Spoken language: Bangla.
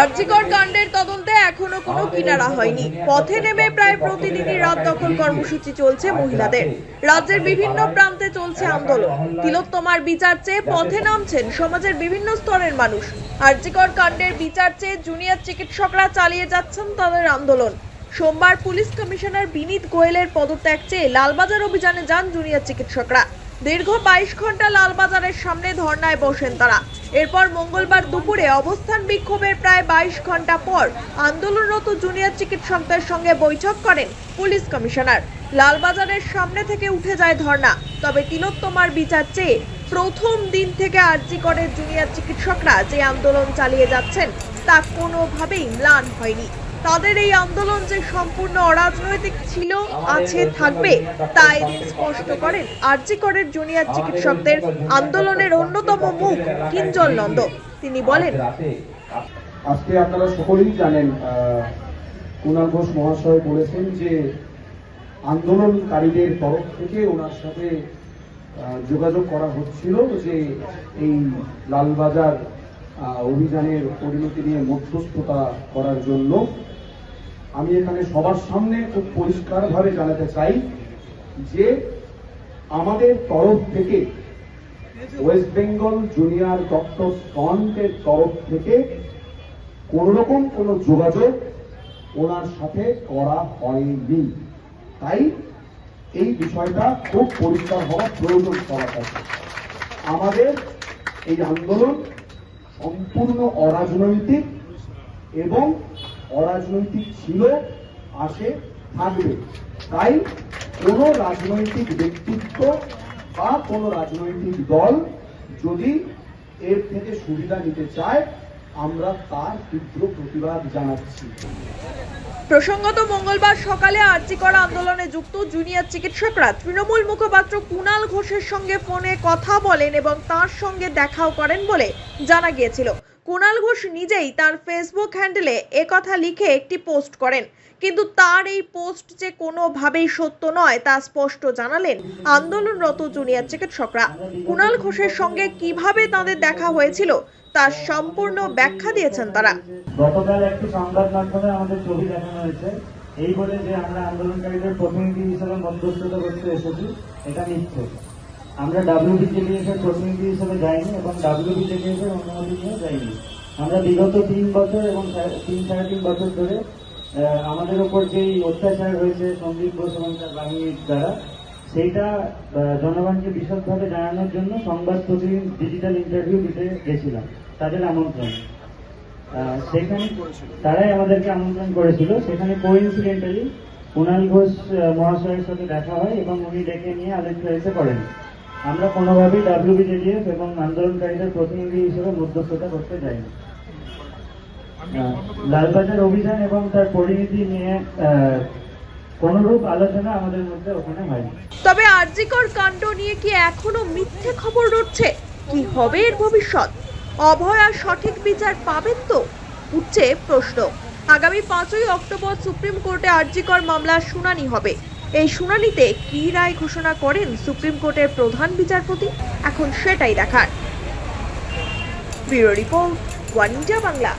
আরজিকর কাণ্ডের তদন্তে এখনও কোনো কিনারা হয়নি। পথে নেমে প্রায় প্রতিদিনই রাত দখল কর্মসূচি চলছে মহিলাদের। রাজ্যের বিভিন্ন প্রান্তে চলছে আন্দোলন। তিলোত্তমার বিচার চেয়ে পথে নামছেন সমাজের বিভিন্ন স্তরের মানুষ। আরজিকর কাণ্ডের বিচার চেয়ে জুনিয়র চিকিৎসকরা চালিয়ে যাচ্ছেন তাদের আন্দোলন। সোমবার পুলিশ কমিশনার বিনীত গোয়েলের পদত্যাগ চেয়ে লালবাজার অভিযানে যান জুনিয়র চিকিৎসকরা। দীর্ঘ বাইশ ঘণ্টা লালবাজারের সামনে ধর্নায় বসেন তারা। এরপর মঙ্গলবার দুপুরে অবস্থান বিক্ষোভের প্রায় বাইশ ঘণ্টা পর আন্দোলনরত জুনিয়র চিকিৎসকদের সঙ্গে বৈঠক করেন পুলিশ কমিশনার। লালবাজারের সামনে থেকে উঠে যায় ধর্না, তবে তিলোত্তমার বিচার চেয়ে প্রথম দিন থেকে আরজি করে জুনিয়র চিকিৎসকরা যে আন্দোলন চালিয়ে যাচ্ছেন, তা কোনোভাবেই ম্লান হয়নি। তাদের এই আন্দোলন যে সম্পূর্ণ অরাজনৈতিক ছিল, আছে, থাকবে, তা এদিন স্পষ্ট করেন আরজি করের জুনিয়র চিকিৎসকদের আন্দোলনের অন্যতম মুখ কিঞ্জল নন্দ। তিনি বলেন, আজকে আপনারা সকলেই জানেন কুণাল ঘোষ মহাশয় বলেছেন যে আন্দোলনকারীদের তরফ থেকে ওনার সাথে যোগাযোগ করা হচ্ছিল যে এই লালবাজার অভিযানের পরিণতি নিয়ে মধ্যস্থতা করার জন্য আমি এখানে সবার সামনে খুব পরিষ্কারভাবে জানাতে চাই যে আমাদের তরফ থেকে ওয়েস্ট বেঙ্গল জুনিয়র ডক্টর ফ্রন্টের তরফ থেকে কোন রকম কোনো যোগাযোগ ওনার সাথে করা হয়নি। তাই এই বিষয়টা খুব পরিষ্কার হওয়া প্রয়োজন করা আমাদের এই আন্দোলন সম্পূর্ণ অরাজনৈতিক এবং অরাজনৈতিক ছিল, আসে, থাকবে। তাই কোনো রাজনৈতিক ব্যক্তিত্ব বা কোনো রাজনৈতিক দল যদি এর থেকে সুবিধা নিতে চায়, আমরা তার তীব্র প্রতিবাদ জানাচ্ছি। প্রসঙ্গত মঙ্গলবার সকালে আরজি করা আন্দোলনে যুক্ত জুনিয়র চিকিৎসকরা তৃণমূল মুখপাত্র কুণাল ঘোষের সঙ্গে ফোনে কথা বলেন এবং তার সঙ্গে দেখাও করেন বলে জানা গিয়েছিল। কুণাল ঘোষ নিজেই তার ফেসবুক হ্যান্ডেলে একথা লিখে একটি পোস্ট করেন। কিন্তু তার এই পোস্ট যে কোনোভাবেই সত্য নয়, তা স্পষ্ট জানালেন আন্দোলনরত জুনিয়র চিকিৎসকরা। কুণাল ঘোষের সঙ্গে কীভাবে তাদের দেখা হয়েছিল তার সম্পূর্ণ ব্যাখ্যা দিয়েছেন তারা। গতকাল একটি সংবাদ মাধ্যমে আমাদের ছবি দেখানো হয়েছে। এই বলে যে আমরা আন্দোলনকারীদের প্রতিনিধি হিসেবে মধ্যস্থতা করতে এসেছি, এটা মিথ্যে। আমরা ডাব্লিউবিজেডিএস এর প্রতিনিধি হিসেবে যাইনি এবং ডাব্লিউবিজেডিএস এর অনুমতি যাইনি আমরা বিগত তিন বছর এবং তিন, সাড়ে তিন বছর ধরে আমাদের ওপর যেই অত্যাচার হয়েছে সন্দীপ ঘোষ এবং তার বাহিনীর দ্বারা, সেইটা জনগণকে বিশদভাবে জানানোর জন্য সংবাদ প্রতিদিন ডিজিটাল ইন্টারভিউ দিতে গেছিলাম, তাদের আমন্ত্রণ। সেখানে তারাই আমাদেরকে আমন্ত্রণ করেছিল। সেখানে কোইন্সিডেন্টালি কুণাল ঘোষ মহাশয়ের সাথে দেখা হয় এবং উনি ডেকে নিয়ে এসে করেন। আমরা কোনোভাবেই ডাব্লিউবিজেডিএফ এবং আন্দোলনকারীদের প্রতিনিধি হিসেবে মধ্যস্থতা করতে আহ, লালবাজার অভিযান এবং তার পরিণতি নিয়ে কোনরূপ আলোচনা আমাদের মধ্যে ওখানে হয়নি। তবে আরজিকর কাণ্ড নিয়ে কি এখনও মিথ্যে খবর উঠছে কি হবে এর ভবিষ্যৎ? অভয়া সঠিক বিচার পাবেন তো? উঠছে প্রশ্ন। আগামী পাঁচই অক্টোবর সুপ্রিম কোর্টে আরজিকর মামলার শুনানি হবে। এই শুনানিতে কি রায় ঘোষণা করেন সুপ্রিম কোর্টের প্রধান বিচারপতি? এখন সেটাই দেখার। Bureau report, one India Bangla.